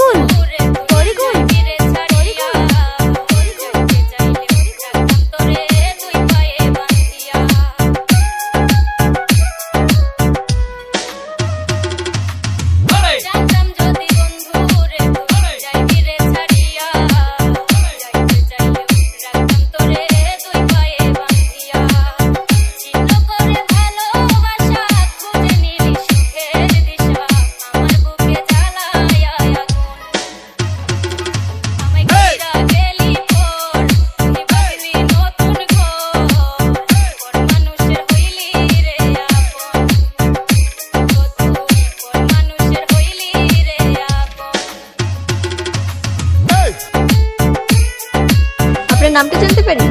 Cancún. নামটা জানতে পারি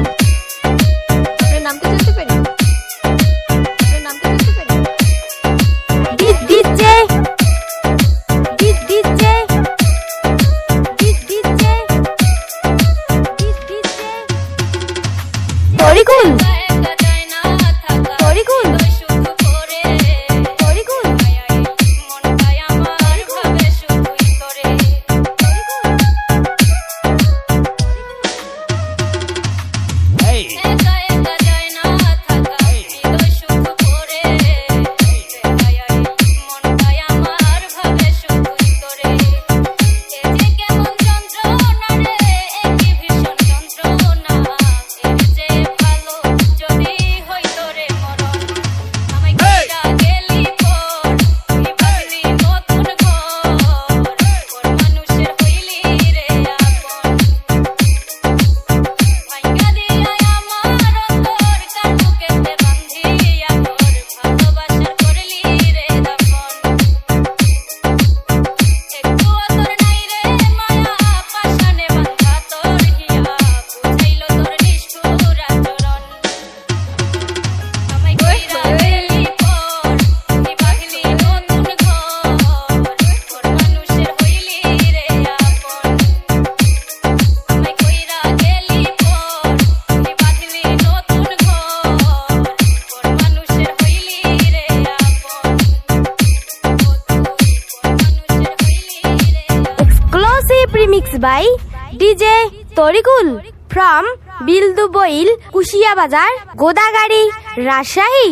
mix by DJ Tarikul from Bildu Boil Kushia Bazar Godagari Rajshahi.